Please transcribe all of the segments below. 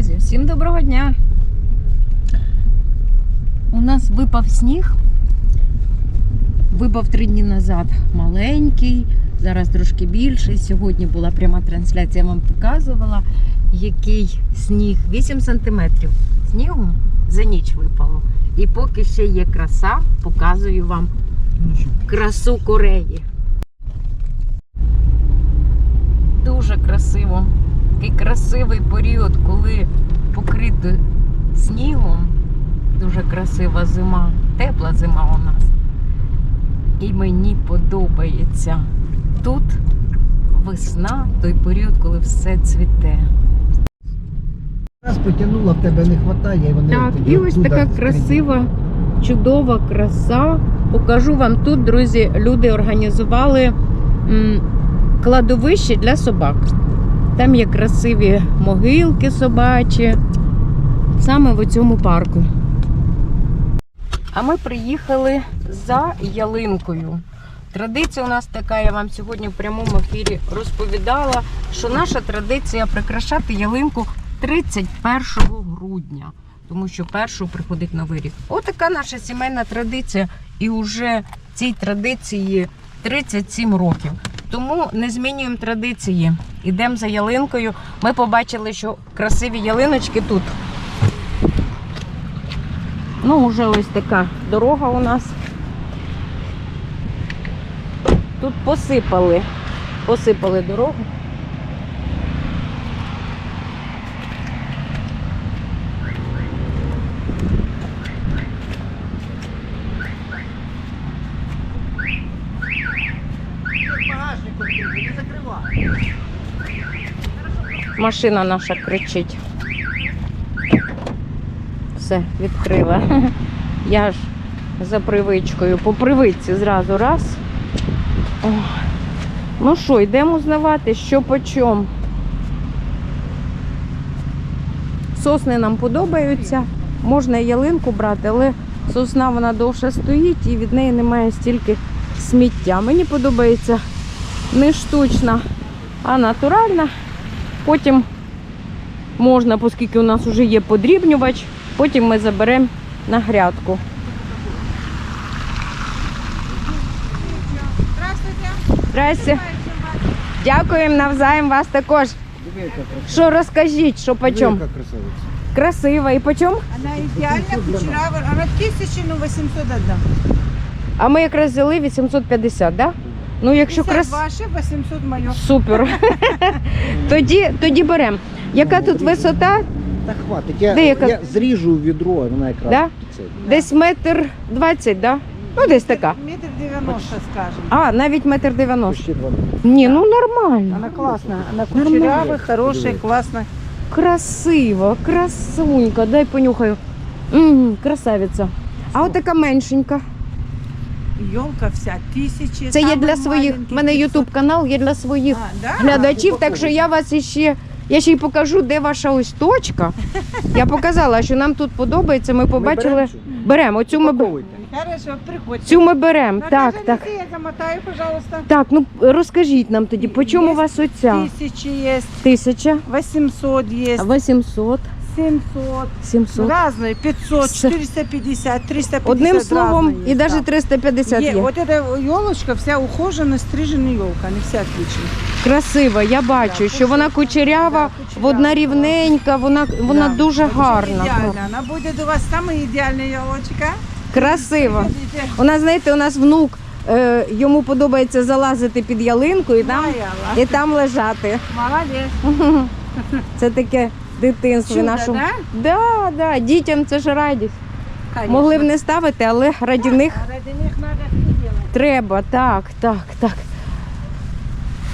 друзі, всім доброго дня! У нас випав сніг. Випав три дні назад маленький, зараз трошки більший. Сьогодні була пряма трансляція, я вам показувала, який сніг 8 сантиметрів снігу за ніч випало. І поки ще є краса, показую вам красу Кореї. Дуже красиво. Такий красивий період, коли покрито снігом. Дуже красива зима, тепла зима у нас. І мені подобається тут весна, той період, коли все цвіте. Раз потягнула, в тебе не вистачає, вони Так, і ось така красива, чудова краса. Покажу вам тут, друзі, люди організували кладовище для собак. Там є красиві могилки собачі, саме в цьому парку. А ми приїхали за ялинкою. Традиція у нас така, я вам сьогодні в прямому ефірі розповідала, що наша традиція прикрашати ялинку 31 грудня, тому що першого приходить новий рік. Отака наша сімейна традиція, і вже цій традиції 37 років. Тому не змінюємо традиції. Ідемо за ялинкою. Ми побачили, що красиві ялиночки тут. Ну, вже ось така дорога у нас. Тут посипали, посипали дорогу. Машина наша кричить. Все, відкрила. Я ж за привичкою, по привичці зразу раз. О. Ну що, йдемо узнавати, що по чому. Сосни нам подобаються. Можна ялинку брати, але сосна вона довше стоїть і від неї немає стільки сміття. Мені подобається не штучна, а натуральна. Потім можна, оскільки у нас вже є подрібнювач, потім ми заберемо на грядку. Здрасте. Дякуємо навзаєм вас також. Що розкажіть, що почем? Красива. І почем? Она идеально кучерава. Она тысячи, ну 800 отдам. А ми якраз взяли 850, да? Ну, якщо крас... ваше, 800 мое. Супер. тоді, тоді беремо. Яка тут висота? Та хватить, я, Де яка? я зріжу відро, вона якраз Да? це. Десь метр двадцять, да? Ну, десь така. Метр 90, скажем. А, навіть метр дев'яносто. Почти два метри. Ні, ну нормально. Она классная. Она Нормально. кучерявая, хорошая, классная. Красиво, красунька, дай понюхаю. М, красавиця. А от така меншенька. Елка вся, тысячи. Це є самый для своїх. маленький У мене 500. ютуб канал є для своїх А, да? глядачів, А, так що я вас іще. Я ще й покажу, де ваша ось точка. Я показала, що нам тут подобається. Ми побачили. беремо цю? Беремо. Оцю ми, б- Упаковуйте. Хорошо, приходите. цю ми беремо. Так, Наташа, так. неси, Я замотаю, пожалуйста. Так, ну розкажіть нам тоді, по чому у Є вас оця? Тысячи есть, Тисяча, 800 есть, 800, 700. 700. Разные, 500, С- 450, 350 Одним словом, разные і есть, навіть да. 350 Е, є. Вот эта елочка вся ухожена, стрижена елка, они все отличные. Красива, я бачу, Да, що вона пушиста, кучерява, да, кучерява, вона да. рівненька, вона, вона Да, дуже вообще гарна. Идеально. Она будет у вас самая идеальная елочка. Красива. Приходите. У нас, знаєте, у нас внук, е, йому подобається залазити під ялинку і там, Моя і там лежати. Молодец. Це таке дитинство Чудо, нашому. да? Да, да, дітям це ж радість. Конечно. Могли б не ставити, але раді них треба. Так, так, так.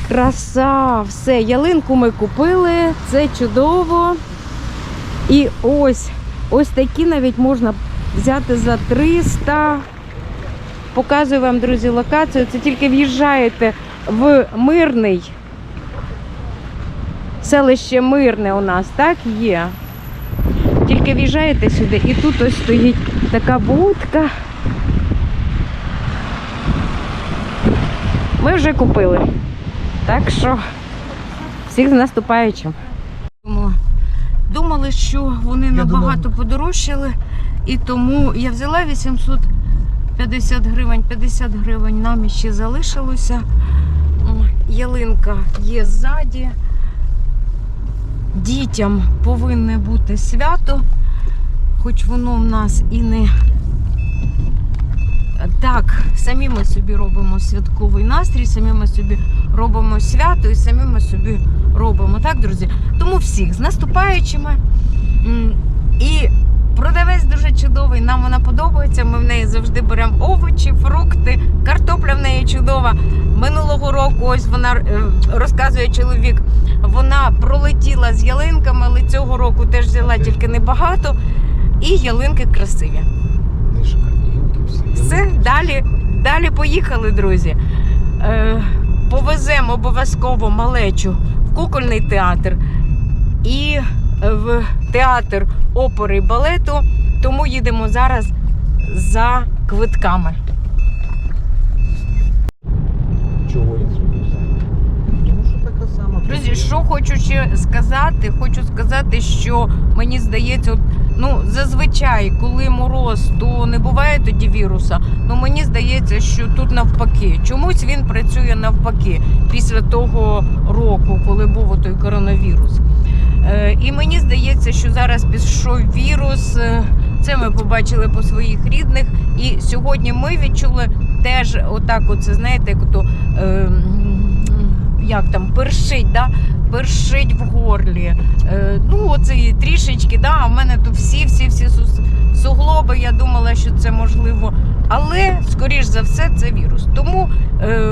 Краса, все, ялинку ми купили, це чудово. І ось, ось такі навіть можна взяти за 300. Показую вам, друзі, локацію. Це тільки в'їжджаєте в мирний. Селище Мирне у нас, так є. Тільки в'їжджаєте сюди, і тут ось стоїть така будка. Ми вже купили. Так що всіх з наступаючим. Думали, що вони набагато подорожчали. І тому я взяла 850 гривень, 50 гривень нам іще залишилося. Ялинка є ззаді. Дітям повинне бути свято, хоч воно в нас і не так, самі ми собі робимо святковий настрій, самі ми собі робимо свято і самі ми собі робимо. Так, друзі? Тому всіх з наступаючими. І продавець дуже чудовий, нам вона подобається. Ми в неї завжди беремо овочі, фрукти, картопля в неї чудова. Минулого року, ось вона е, розказує чоловік, вона пролетіла з ялинками, але цього року теж взяла тільки небагато. І ялинки красиві. Все, далі, далі поїхали, друзі. Е, повеземо обов'язково малечу в кукольний театр і в театр опери і балету. Тому їдемо зараз за квитками. Чого я зробив? Тому що така сама. Друзі, що хочу ще сказати, хочу сказати, що мені здається, от, ну зазвичай, коли мороз, то не буває тоді віруса. Ну мені здається, що тут навпаки. Чомусь він працює навпаки після того року, коли був той коронавірус. Е, і мені здається, що зараз пішов вірус. е, Це ми побачили по своїх рідних. І сьогодні ми відчули теж отак, оце знаєте, як то Е, як там першить, да? першить в горлі. Е, ну, оце трішечки, да, а мене тут всі, всі, всі сус- суглоби. Я думала, що це можливо. Але, скоріш за все, це вірус. Тому е,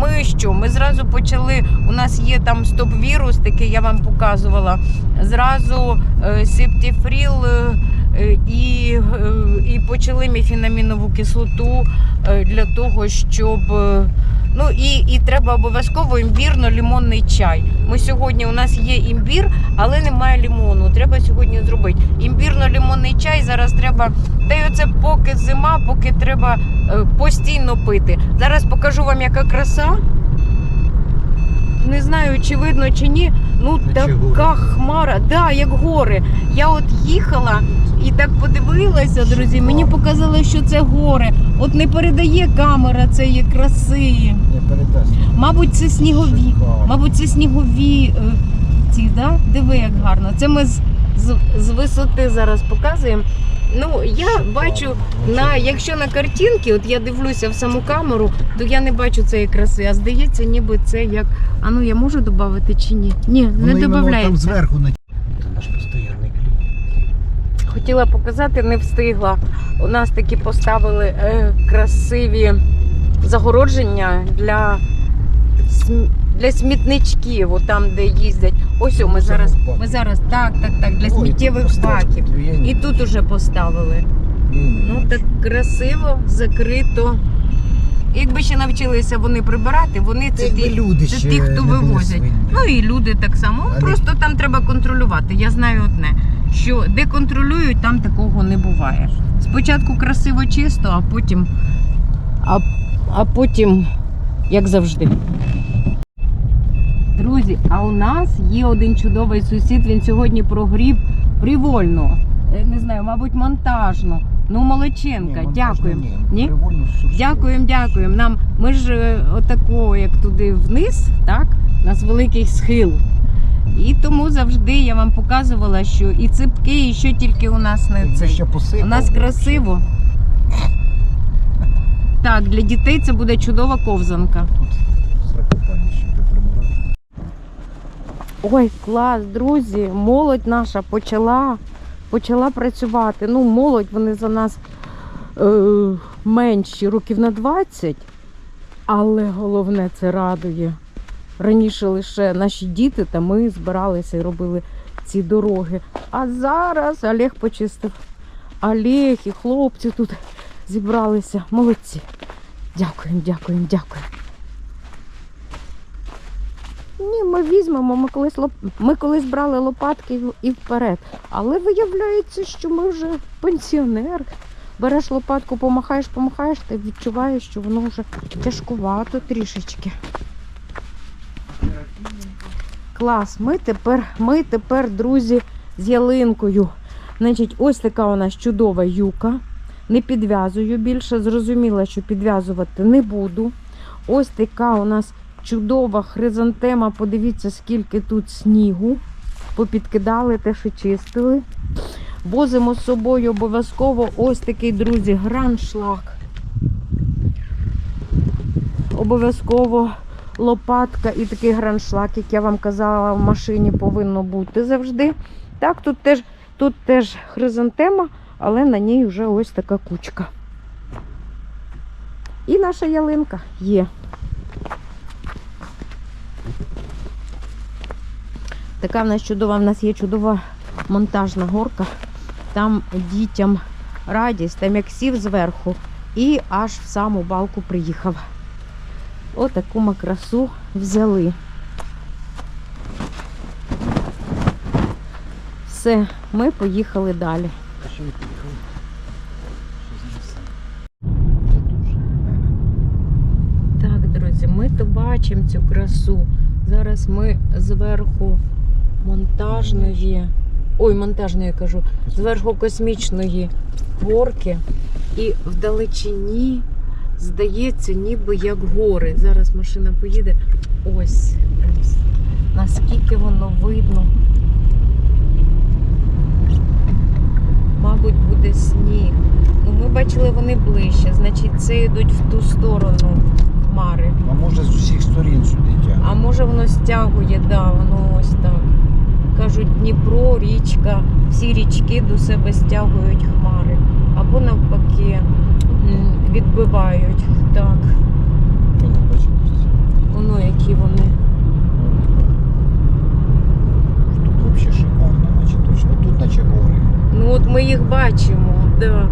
ми що? Ми зразу почали. У нас є там стоп-вірус, такий я вам показувала. Зразу е, септіфріл. е, е, І, е, і почали міфінамінову кислоту е, для того, щоб е, Ну і, і треба обов'язково імбірно-лімонний чай. Ми сьогодні у нас є імбір, але немає лімону. Треба сьогодні зробити. Імбірно-лімонний чай зараз треба. Та й оце поки зима, поки треба е, постійно пити. Зараз покажу вам, яка краса. Не знаю, чи видно, чи ні. Ну така гори. хмара, да, як гори. Я от їхала і так подивилася, друзі. Мені показали, що це гори. От не передає камера цієї краси. Не передасть. Мабуть, це снігові. Мабуть, це снігові е, ці, да? Диви, як гарно. Це ми з, з, з висоти зараз показуємо. Ну, я бачу на якщо на картинки, от я дивлюся в саму камеру, то я не бачу цієї краси. А здається, ніби це як. А ну я можу додати чи ні? Ні, не Там зверху на. Це наш постійний кліп. Хотіла показати, не встигла. У нас такі поставили е, красиві загородження для, для смітничків, от там, де їздять. Ось о, ми зараз, ми зараз так, так, так, для сміттєвих баків. І тут уже поставили. Ну так красиво, закрито. Якби ще навчилися вони прибирати, вони це ті, люди це ті, хто вивозять. Ну і люди так само. Просто там треба контролювати. Я знаю одне, що де контролюють, там такого не буває. Спочатку красиво чисто, а потім, а, а потім, як завжди. Друзі, а у нас є один чудовий сусід. Він сьогодні прогріб привольно. Е, Не знаю, мабуть, монтажно. Ну, Молодченка, Ні, дякуємо. Ні? Привольно, Дякуємо, дякуємо. Нам ми ж е, отако, як туди вниз, так? У нас великий схил. І тому завжди я вам показувала, що і ципки, і що тільки у нас не це. ще посипав, У нас красиво. Так, для дітей це буде чудова ковзанка. Ой, клас, друзі, молодь наша почала, почала працювати. Ну, молодь, вони за нас е, менші, років на 20, але головне це радує. Раніше лише наші діти та ми збиралися і робили ці дороги. А зараз Олег почистив. Олег і хлопці тут зібралися. Молодці. Дякуємо, дякуємо, дякуємо. Ні, ми візьмемо, ми колись, лоп... ми колись брали лопатки і вперед. Але виявляється, що ми вже пенсіонер. Береш лопатку, помахаєш, помахаєш, та відчуваєш, що воно вже тяжкувато трішечки. Клас, ми тепер, ми тепер, друзі, з ялинкою. Значить, ось така у нас чудова юка. Не підв'язую більше, зрозуміла, що підв'язувати не буду. Ось така у нас чудова хризантема. Подивіться, скільки тут снігу. Попідкидали те, що чистили. Возимо з собою обов'язково ось такий, друзі, граншлаг. Обов'язково лопатка і такий граншлаг, як я вам казала, в машині повинно бути завжди. Так, тут теж, тут теж хризантема, але на ній вже ось така кучка. І наша ялинка є. Така в нас чудова, в нас є чудова монтажна горка. Там дітям радість, там як сів зверху і аж в саму балку приїхав. Отаку ми красу взяли. Все, ми поїхали далі. Так, друзі, ми то бачимо цю красу. Зараз ми зверху монтажної, ой, монтажної кажу, зверху космічної горки. І вдалечині здається, ніби як гори. Зараз машина поїде. Ось, ось. Наскільки воно видно. Мабуть, буде сніг. Ну, ми бачили, вони ближче. Значить, це йдуть в ту сторону хмари. А може з усіх сторін сюди тягне? А може воно стягує, да, воно ось так. Кажуть, Дніпро, річка, всі річки до себе стягують хмари. Або навпаки відбивають. Так, Воно, які вони. Тут взагалі шикарно, наче точно. Тут наче гори. Ну от ми їх бачимо, да.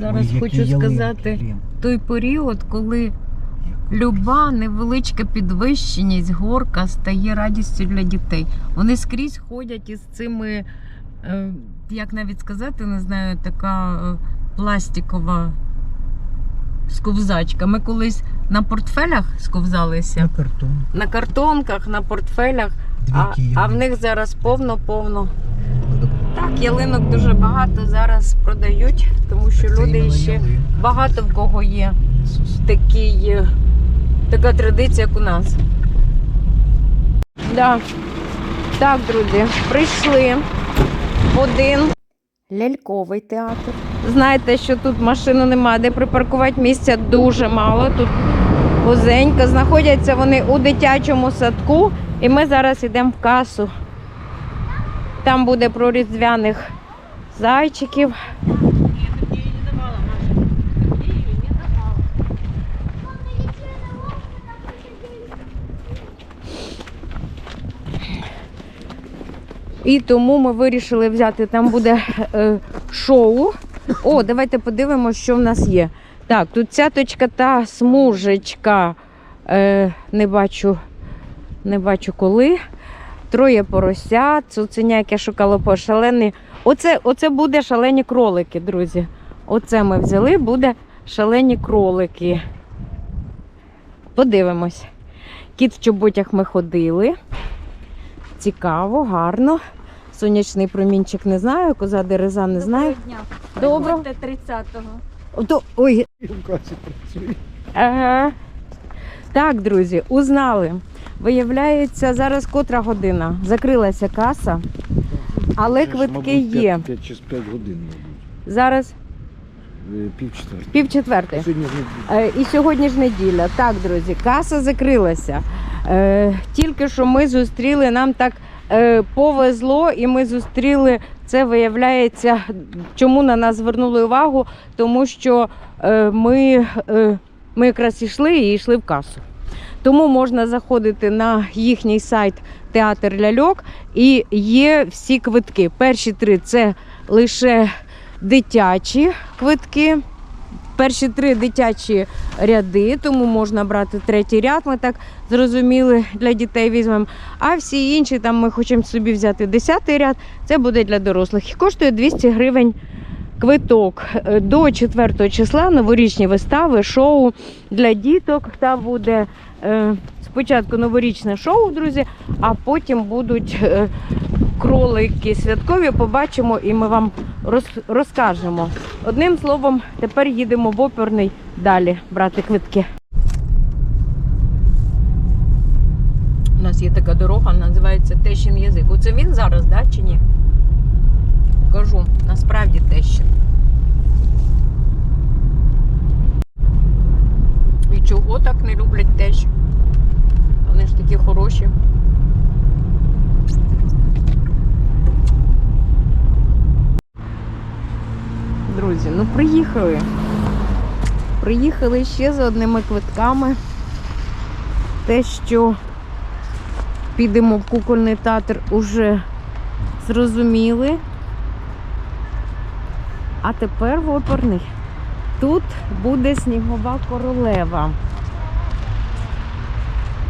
Зараз Ой, хочу сказати, той період, коли люба невеличка підвищеність, горка стає радістю для дітей. Вони скрізь ходять із цими, е, як навіть сказати, не знаю, така е, пластикова сковзачка. Ми колись на портфелях сковзалися, На картон. на картонках, на портфелях, а, а в них зараз повно-повно. Так, ялинок дуже багато зараз продають, тому що Так люди ще багато в кого є такий, така традиція, як у нас. Да. Так, друзі, прийшли в один ляльковий театр. Знаєте, що тут машину немає, де припаркувати місця дуже мало. Тут вузенько. Знаходяться вони у дитячому садку, і ми зараз йдемо в касу. Там буде про різдвяних зайчиків. І тому ми вирішили взяти, там буде е, шоу. О, давайте подивимося, що в нас є. Так, тут цяточка та смужечка. Е, не бачу, не бачу коли. Троє поросят, цуценя, яке шукало по шалені. Оце, оце буде шалені кролики, друзі. Оце ми взяли, буде шалені кролики. Подивимось. Кіт в чоботях ми ходили. Цікаво, гарно. Сонячний промінчик не знаю, коза дереза не знаю. дня. Доброго. Приходьте 30-го. Ото, ой, ага. Так, друзі, узнали. Виявляється, зараз котра година. Закрилася каса, але квитки є. п'ять- п'ять чи 5 годин, мабуть. Зараз Е, Пів четвертої. пів четвертої. Сьогодні ж не Е, І сьогодні ж неділя. Так, друзі, каса закрилася. Е, Тільки що ми зустріли, нам так повезло, і ми зустріли це, виявляється, чому на нас звернули увагу, тому що е, ми, е, ми якраз йшли і йшли в касу. Тому можна заходити на їхній сайт Театр ляльок і є всі квитки. Перші три це лише дитячі квитки. Перші три дитячі ряди, тому можна брати третій ряд. Ми так зрозуміли, для дітей візьмемо. А всі інші, там ми хочемо собі взяти десятий ряд, це буде для дорослих. І коштує 200 гривень квиток е, до 4 числа новорічні вистави, шоу для діток. Там буде е, спочатку новорічне шоу, друзі, а потім будуть е, кролики святкові. Побачимо і ми вам роз- розкажемо. Одним словом, тепер їдемо в оперний далі брати квитки. У нас є така дорога, називається Тещин язик. Оце він зараз, да, чи ні? Кажу, насправді Тещин. І чого так не люблять тещ? Вони ж такі хороші. Друзі, ну приїхали. Приїхали ще за одними квитками. Те, що підемо в кукольний театр, уже зрозуміли. А тепер в оперний. Тут буде снігова королева.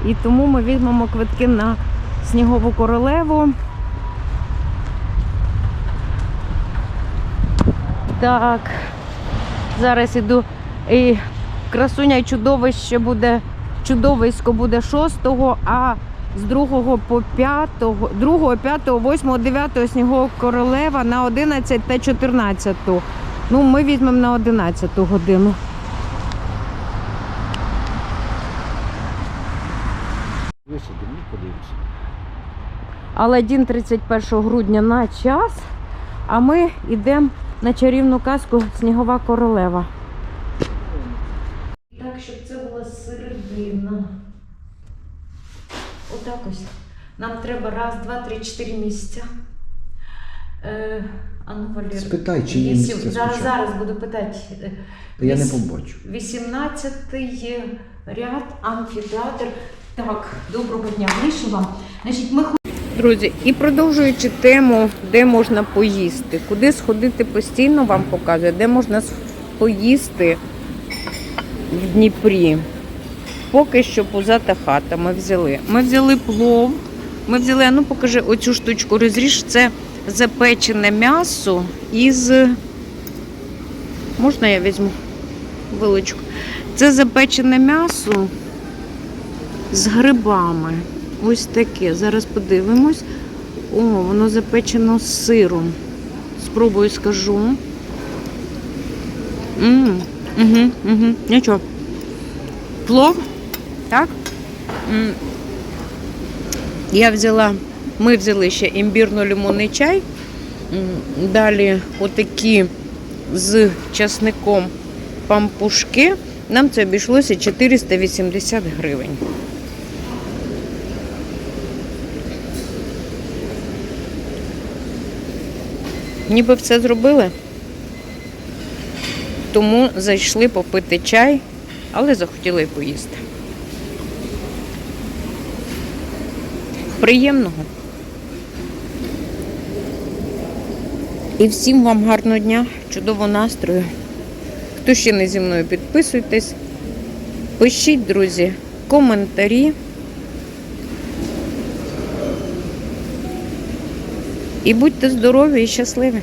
І тому ми візьмемо квитки на снігову королеву. Так. Зараз іду. І красуня і чудовище буде. Чудовисько буде 6-го, а з 2 по 5, 2, 5, 8, 9 снігова королева на 11 та 14. Ну, ми візьмемо на 11 годину. Висадимо, подивимося. Аладдін 31 грудня на час, а ми йдемо на чарівну казку Снігова королева. Так, щоб це була середина. Отак ось. Нам треба раз, два, три, чотири місця. Е, а ну, Валер, Спитай, чи є вісім- місце Зараз, спочатку. зараз буду питати. Е, Та я не Віс- побачу. 18 ряд, амфітеатр. Так, доброго дня, вам. Значить, ми Друзі, і продовжуючи тему, де можна поїсти, куди сходити постійно вам показую, де можна поїсти в Дніпрі. Поки що пузата хата ми взяли. Ми взяли плов, ми взяли, ну покажи оцю штучку, розріж, це запечене м'ясо із. Можна я візьму вилочку? Це запечене м'ясо з грибами. Ось таке. Зараз подивимось. О, воно запечено з сиром. Спробую скажу. М, Угу, угу. Нічого. Плов. Так? М. Я взяла, ми взяли ще імбірно-лимонний чай. М, Далі отакі з часником пампушки. Нам це обійшлося 480 гривень. Ніби все зробили. Тому зайшли попити чай, але захотіли й поїсти. Приємного. І всім вам гарного дня, чудового настрою. Хто ще не зі мною підписуйтесь, пишіть, друзі, коментарі. І будьте здорові і щасливі.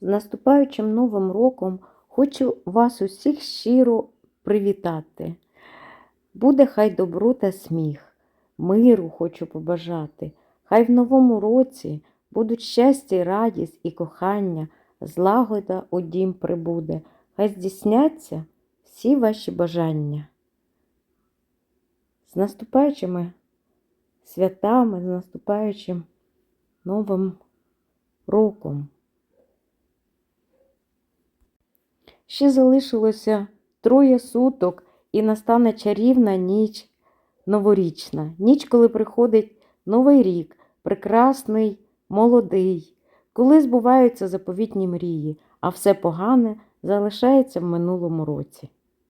З наступаючим новим роком хочу вас усіх щиро привітати. Буде хай добро та сміх, миру хочу побажати. Хай в новому році будуть щастя, радість і кохання, злагода у дім прибуде, хай здійсняться всі ваші бажання. З наступаючими святами, з наступаючим новим роком. Ще залишилося троє суток, і настане чарівна ніч новорічна. Ніч, коли приходить новий рік, прекрасний, молодий, коли збуваються заповітні мрії, а все погане залишається в минулому році.